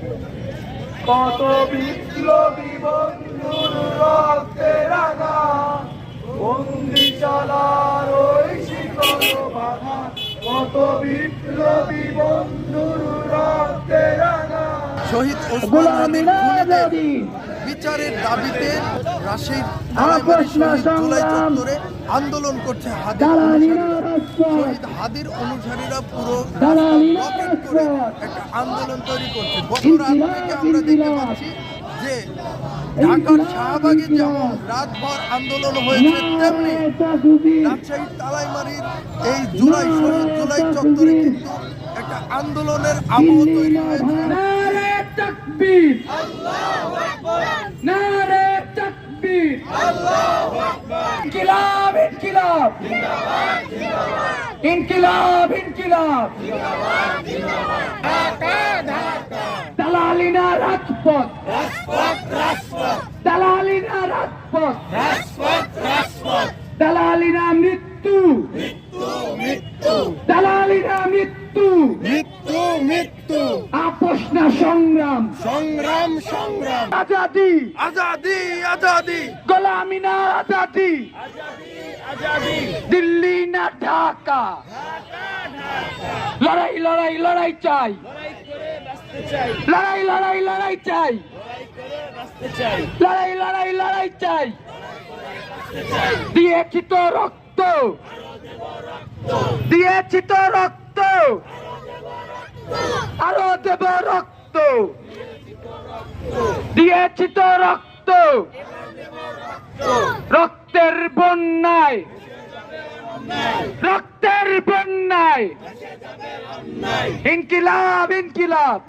কত বিপ্লবী বন্ধুর রক্তে রাঙা বন্দি চলার ওই শিকল বাধা কত বিপ্লবী বন্ধুর রক্তে রাঙা। শহীদ ওসমান খুনিদের বিচারের দাবিতে শহীদ জুলাই চত্বরে আন্দোলন করছে হাদির। শহীদ হাদির অনুসারীরা পুরো করে একটা আন্দোলন তৈরি করছে। গত রাত থেকে আমরা দেখতে পাচ্ছি যে ঢাকার শাহবাগে যেমন রাতভর আন্দোলন হয়েছে তেমনি রাজশাহীর তালাইমারির এই জুলাই শহীদ জুলাই চত্বরে কিন্তু একটা আন্দোলনের আবহ তৈরি হয়েছে তাকবীর নারে তাকবীর ইনকিলাব ইনকিলাব ইনকিলাব। দালালিনা রাজপথ। দালালিনা রাজপথ। দালালিনা মৃত্যু। আপোষ না সংগ্রাম। সংগ্রাম সংগ্রাম। আজাদি। আজাদি আজাদি। গোলামি না আজাদি। দিল্লি না ঢাকা। লড়াই লড়াই লড়াই চাই। লড়াই লড়াই লড়াই চাই। লড়াই লড়াই লড়াই চাই। দিয়েছি তো রক্ত। দিয়েছি তো রক্ত। দেব রক্ত। দিয়েছি তো রক্ত। রক্তের বন্যায়। রক্তের বন্যায়। ইনকিলাব ইনকিলাব।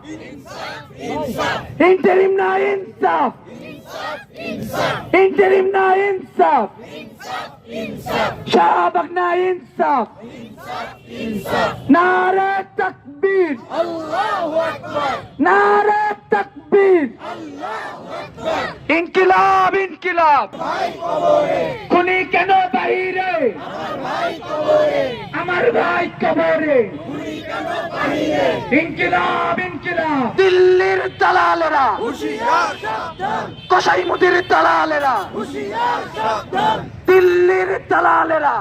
ইন্টারিম না ইনসাফ। ইন্টারিম না ইনসাফ। শাহবাগ না ইনসাফ। নারে তকবীর। নারে তকবীর। ইনকিলাব ইনকিলাব। খুনি কেন বাহিরে? আমার ভাই কবরে। ইনকিলাব ইনকিলাব। দিল্লির দালালেরা কসাই মুদির দালালেরা দিল্লির দালালেরা।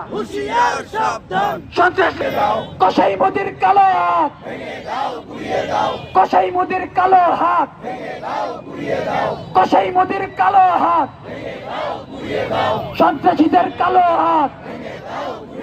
কসাই মুদির কালো হাত। কসাই মুদির কালো হাত। কসাই মুদির কালো হাত। সন্ত্রাসীদের কালো হাত।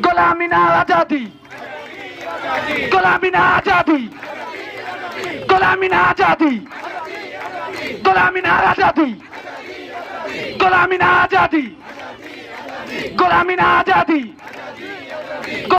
গোলামি না আজাদি। গোলামি না আজাদি। গোলামি না আজাদি। গোলামি না আজাদি। গোলামি না আজাদি। গোলামি না আজাদি।